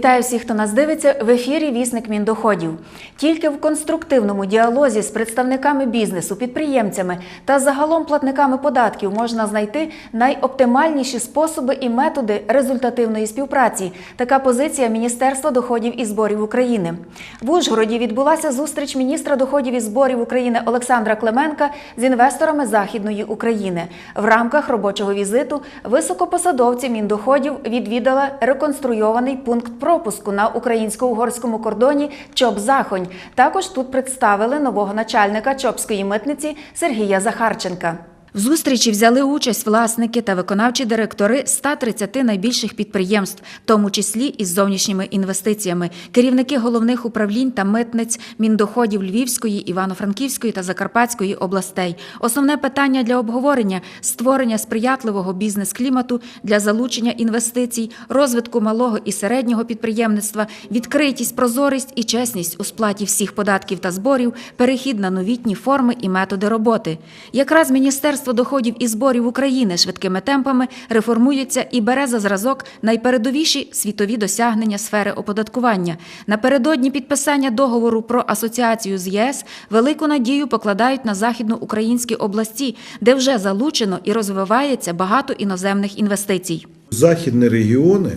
Вітаю всіх, хто нас дивиться в ефірі Вісник Міндоходів. Тільки в конструктивному діалозі з представниками бізнесу, підприємцями та загалом платниками податків можна знайти найоптимальніші способи і методи результативної співпраці. Така позиція Міністерства доходів і зборів України. В Ужгороді відбулася зустріч міністра доходів і зборів України Олександра Клименка з інвесторами Західної України. В рамках робочого візиту високопосадовці міндоходів відвідали реконструйований пункт пропуску на українсько-угорському кордоні Чоп-Захонь. Також тут представили нового начальника Чопської митниці Сергія Захарченка. В зустрічі взяли участь власники та виконавчі директори 130 найбільших підприємств, в тому числі із зовнішніми інвестиціями, керівники головних управлінь та митниць міндоходів Львівської, Івано-Франківської та Закарпатської областей. Основне питання для обговорення створення сприятливого бізнес-клімату для залучення інвестицій, розвитку малого і середнього підприємництва, відкритість, прозорість і чесність у сплаті всіх податків та зборів, перехід на новітні форми і методи роботи. Якраз Міністерство доходів і зборів України швидкими темпами реформується і бере за зразок найпередовіші світові досягнення сфери оподаткування. Напередодні підписання договору про асоціацію з ЄС велику надію покладають на західноукраїнські області, де вже залучено і розвивається багато іноземних інвестицій. Західні регіони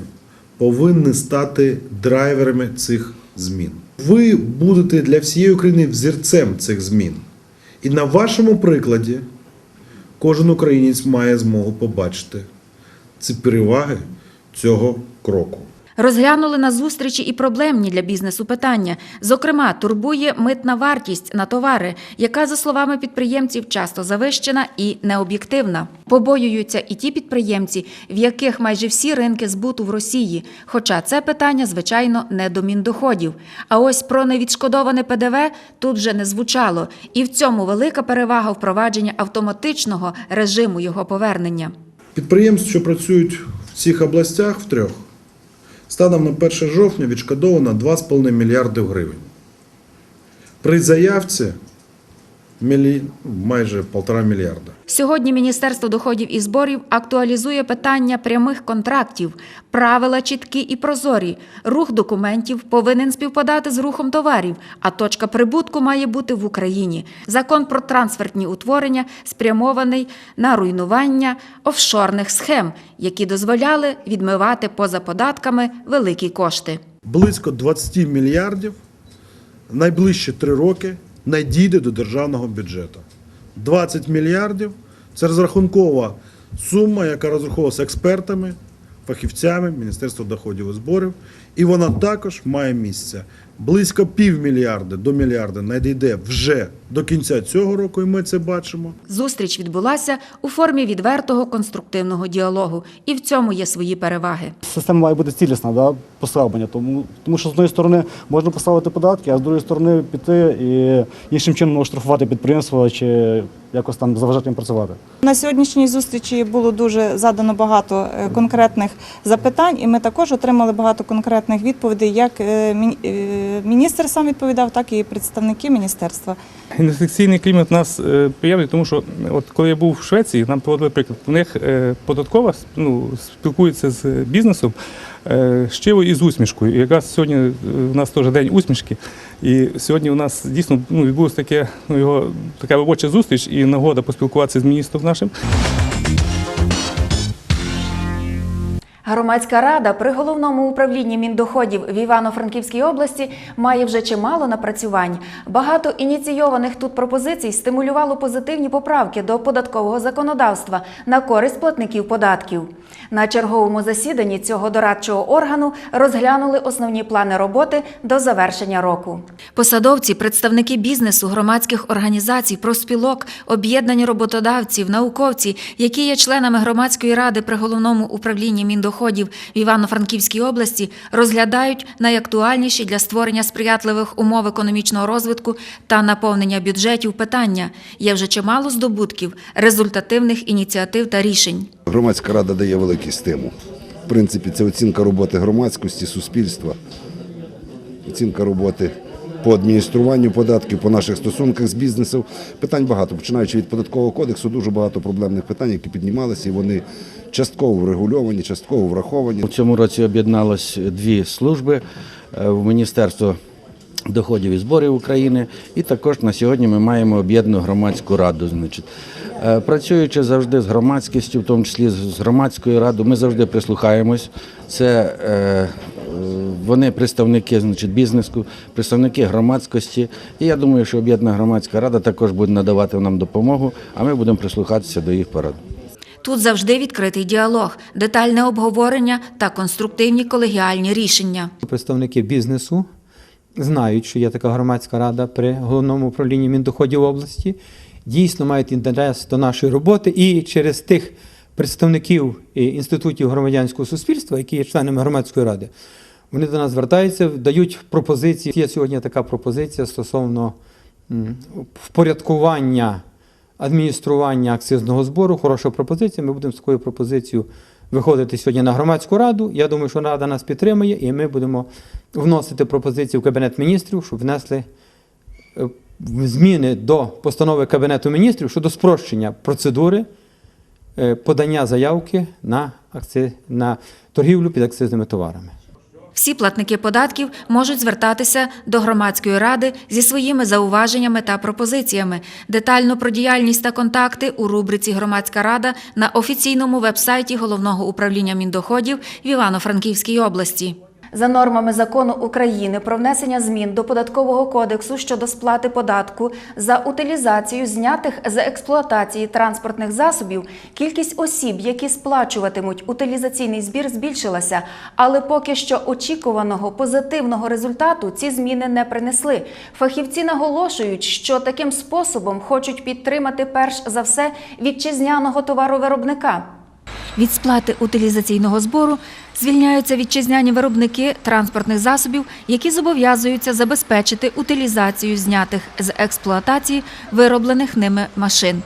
повинні стати драйверами цих змін. Ви будете для всієї України взірцем цих змін. І на вашому прикладі кожен українець має змогу побачити ці переваги цього кроку. Розглянули на зустрічі і проблемні для бізнесу питання. Зокрема, турбує митна вартість на товари, яка, за словами підприємців, часто завищена і необ'єктивна. Побоюються і ті підприємці, в яких майже всі ринки збуту в Росії. Хоча це питання, звичайно, не до міндоходів. А ось про невідшкодоване ПДВ тут вже не звучало. І в цьому велика перевага впровадження автоматичного режиму його повернення. Підприємств, що працюють в цих областях в трьох, станом на 1 жовтня відшкодовано 2,5 мільярди гривень. При заявці мілі... майже 1,5 мільярда. Сьогодні Міністерство доходів і зборів актуалізує питання прямих контрактів, правила чіткі і прозорі. Рух документів повинен співпадати з рухом товарів, а точка прибутку має бути в Україні. Закон про трансфертні утворення спрямований на руйнування офшорних схем, які дозволяли відмивати поза податками великі кошти. Близько 20 мільярдів найближчі три роки надійде до державного бюджету. 20 мільярдів це розрахункова сума, яка розраховувалася експертами, фахівцями Міністерства доходів і зборів, і вона також має місце. Близько півмільярда до мільярда надійде вже до кінця цього року, і ми це бачимо. Зустріч відбулася у формі відвертого конструктивного діалогу, і в цьому є свої переваги. Система має бути цілісна, да, послаблення. Тому, тому що з однієї сторони можна поставити податки, а з другої сторони піти і іншим чином оштрафувати підприємство чи якось там заважати їм працювати. На сьогоднішній зустрічі було дуже задано багато е, конкретних запитань, і ми також отримали багато конкретних відповідей. Як е, мін- е, міністр сам відповідав, так і представники міністерства. Інвестиційний клімат у нас е, приємний, тому що от коли я був в Швеції, нам проводили приклад. У них е, податкова ну, спілкується з бізнесом е, щиро і з усмішкою. І якраз сьогодні у нас теж день усмішки. І сьогодні у нас дійсно ну, відбулася таке, ну, його, така робоча зустріч і нагода поспілкуватися з міністром нашим. Громадська рада при головному управлінні міндоходів в Івано-Франківській області має вже чимало напрацювань. Багато ініційованих тут пропозицій стимулювало позитивні поправки до податкового законодавства на користь платників податків. На черговому засіданні цього дорадчого органу розглянули основні плани роботи до завершення року. Посадовці, представники бізнесу, громадських організацій, профспілок, об'єднання роботодавців, науковці, які є членами громадської ради при головному управлінні міндоходів в Івано-Франківській області, розглядають найактуальніші для створення сприятливих умов економічного розвитку та наповнення бюджетів питання. Є вже чимало здобутків, результативних ініціатив та рішень. Громадська рада дає великий стимул. В принципі, це оцінка роботи громадськості, суспільства, оцінка роботи по адмініструванню податків, по наших стосунках з бізнесом. Питань багато. Починаючи від податкового кодексу, дуже багато проблемних питань, які піднімалися, і вони частково врегульовані, частково враховані. У цьому році об'єдналось дві служби е, в Міністерство доходів і зборів України, і також на сьогодні ми маємо об'єднану громадську раду. Е, працюючи завжди з громадськістю, в тому числі з громадською радою, ми завжди прислухаємось. Це е, вони представники значить, бізнесу, представники громадськості. І я думаю, що об'єднана громадська рада також буде надавати нам допомогу, а ми будемо прислухатися до їх порад. Тут завжди відкритий діалог, детальне обговорення та конструктивні колегіальні рішення. Представники бізнесу знають, що є така громадська рада при головному управлінні Міндоходів області, дійсно мають інтерес до нашої роботи і через тих представників інститутів громадянського суспільства, які є членами громадської ради, вони до нас звертаються, дають пропозиції. Є сьогодні така пропозиція стосовно впорядкування адміністрування акцизного збору. Хороша пропозиція. Ми будемо з такою пропозицією виходити сьогодні на громадську раду. Я думаю, що рада нас підтримує, і ми будемо вносити пропозиції в Кабінет міністрів, щоб внесли е, зміни до постанови Кабінету міністрів щодо спрощення процедури е, подання заявки на, акци... на торгівлю під акцизними товарами. Всі платники податків можуть звертатися до громадської ради зі своїми зауваженнями та пропозиціями. Детально про діяльність та контакти у рубриці Громадська рада на офіційному вебсайті головного управління міндоходів в Івано-Франківській області. За нормами закону України про внесення змін до податкового кодексу щодо сплати податку за утилізацію знятих з експлуатації транспортних засобів, кількість осіб, які сплачуватимуть утилізаційний збір, збільшилася, але поки що очікуваного позитивного результату ці зміни не принесли. Фахівці наголошують, що таким способом хочуть підтримати перш за все вітчизняного товаровиробника. Від сплати утилізаційного збору звільняються вітчизняні виробники транспортних засобів, які зобов'язуються забезпечити утилізацію знятих з експлуатації вироблених ними машин.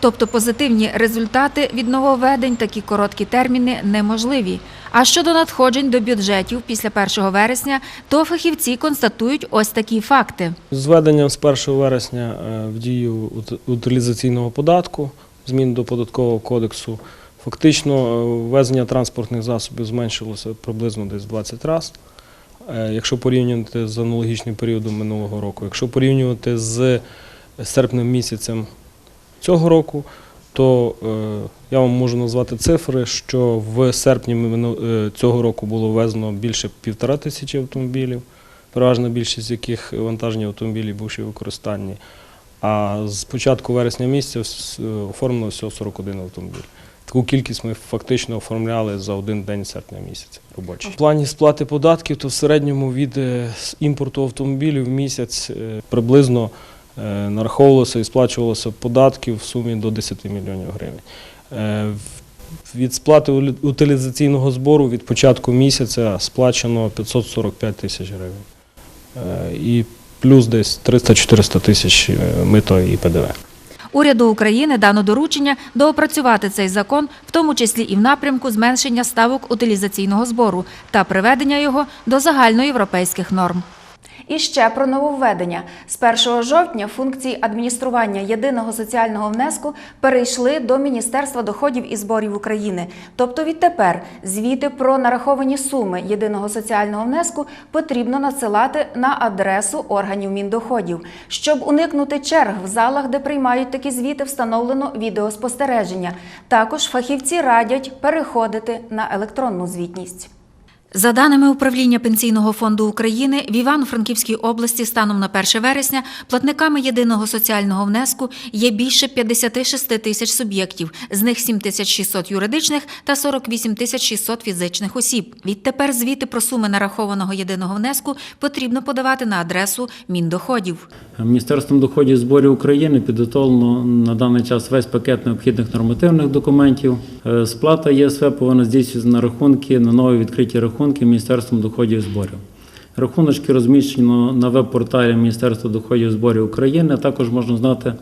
Тобто позитивні результати від нововведень такі короткі терміни неможливі. А щодо надходжень до бюджетів після 1 вересня, то фахівці констатують ось такі факти. З введенням з 1 вересня е, в дію ут- утилізаційного податку, змін до податкового кодексу, фактично е, ввезення транспортних засобів зменшилося приблизно десь 20 разів. Якщо порівнювати з аналогічним періодом минулого року, якщо порівнювати з серпнем місяцем цього року, то е, я вам можу назвати цифри, що в серпні е, цього року було ввезено більше півтора тисячі автомобілів, переважна більшість з яких вантажні автомобілі бувші в використанні. А з початку вересня місяця е, оформлено всього 41 автомобіль. Таку кількість ми фактично оформляли за один день серпня місяця робочий. В плані сплати податків, то в середньому від е, імпорту автомобілів в місяць е, приблизно е, нараховувалося і сплачувалося податків в сумі до 10 мільйонів гривень. Від сплати утилізаційного збору від початку місяця сплачено 545 тисяч гривень. І плюс десь 300-400 тисяч мито і ПДВ. Уряду України дано доручення доопрацювати цей закон, в тому числі і в напрямку зменшення ставок утилізаційного збору та приведення його до загальноєвропейських норм. І ще про нововведення. З 1 жовтня функції адміністрування єдиного соціального внеску перейшли до Міністерства доходів і зборів України. Тобто відтепер звіти про нараховані суми єдиного соціального внеску потрібно надсилати на адресу органів міндоходів. Щоб уникнути черг в залах, де приймають такі звіти, встановлено відеоспостереження. Також фахівці радять переходити на електронну звітність. За даними управління Пенсійного фонду України, в Івано-Франківській області станом на 1 вересня платниками єдиного соціального внеску є більше 56 тисяч суб'єктів, з них 7 тисяч 600 юридичних та 48 тисяч 600 фізичних осіб. Відтепер звіти про суми нарахованого єдиного внеску потрібно подавати на адресу Міндоходів. Міністерством доходів зборів України підготовлено на даний час весь пакет необхідних нормативних документів. Е, Сплата ЄСВ повинна здійснюватися на рахунки на нові відкриті рахунки Міністерством доходів і зборів. Рахуночки розміщено на веб-порталі Міністерства доходів і зборів України, а також можна знати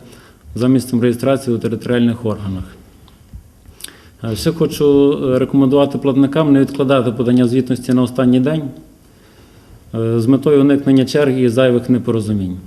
за місцем реєстрації у територіальних органах. Е, Ще хочу е, рекомендувати платникам не відкладати подання звітності на останній день е, з метою уникнення черги і зайвих непорозумінь.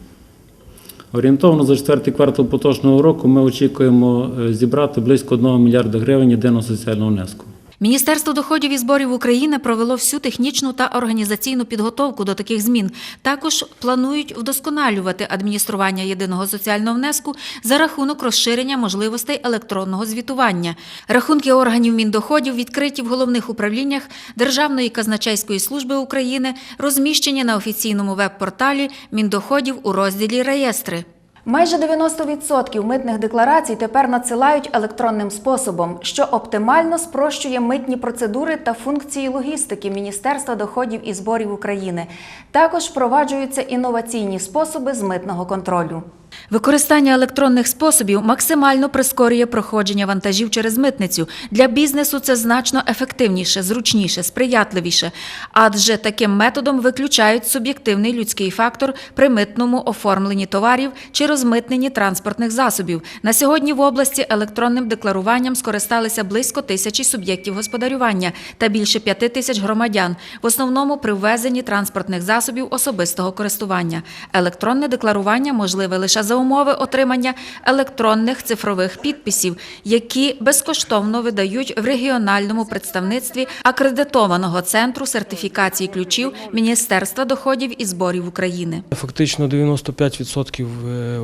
Орієнтовно за четвертий квартал поточного року ми очікуємо е, зібрати близько 1 мільярда гривень єдиного соціального внеску. Міністерство доходів і зборів України провело всю технічну та організаційну підготовку до таких змін. Також планують вдосконалювати адміністрування єдиного соціального внеску за рахунок розширення можливостей електронного звітування. Рахунки органів міндоходів відкриті в головних управліннях Державної казначейської служби України, розміщені на офіційному веб-порталі Міндоходів у розділі Реєстри. Майже 90% митних декларацій тепер надсилають електронним способом, що оптимально спрощує митні процедури та функції логістики Міністерства доходів і зборів України. Також впроваджуються інноваційні способи з митного контролю. Використання електронних способів максимально прискорює проходження вантажів через митницю. Для бізнесу це значно ефективніше, зручніше, сприятливіше, адже таким методом виключають суб'єктивний людський фактор при митному оформленні товарів чи розмитненні транспортних засобів. На сьогодні в області електронним декларуванням скористалися близько тисячі суб'єктів господарювання та більше п'яти тисяч громадян, в основному при ввезенні транспортних засобів особистого користування. Електронне декларування можливе лише за умови отримання електронних цифрових підписів, які безкоштовно видають в регіональному представництві акредитованого центру сертифікації ключів Міністерства доходів і зборів України. Фактично 95% е,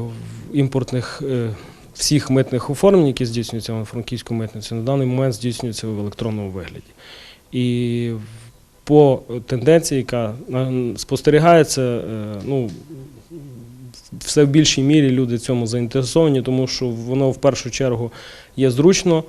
імпортних е, всіх митних оформлень, які здійснюються на франківську митницю, на даний момент здійснюються в електронному вигляді. І по тенденції, яка спостерігається, е, ну, все в більшій мірі люди цьому заінтересовані, тому що воно в першу чергу є зручно,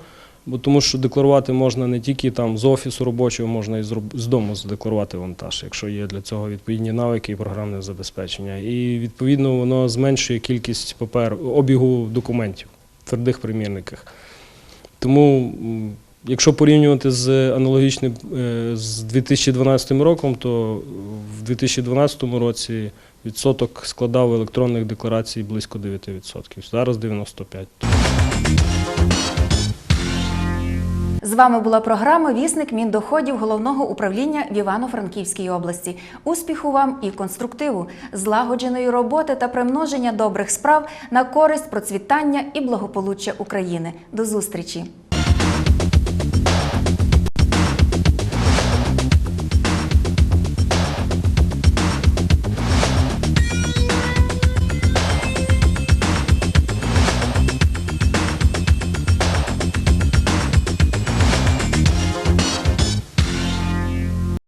бо тому що декларувати можна не тільки там з офісу робочого, можна і з дому задекларувати вантаж, якщо є для цього відповідні навики і програмне забезпечення. І відповідно воно зменшує кількість папер обігу документів в твердих примірниках. Тому, якщо порівнювати з аналогічним е, з 2012 роком, то в 2012 році відсоток складав електронних декларацій близько 9%. Зараз 95%. З вами була програма Вісник Міндоходів головного управління в Івано-Франківській області. Успіху вам і конструктиву, злагодженої роботи та примноження добрих справ на користь процвітання і благополуччя України. До зустрічі!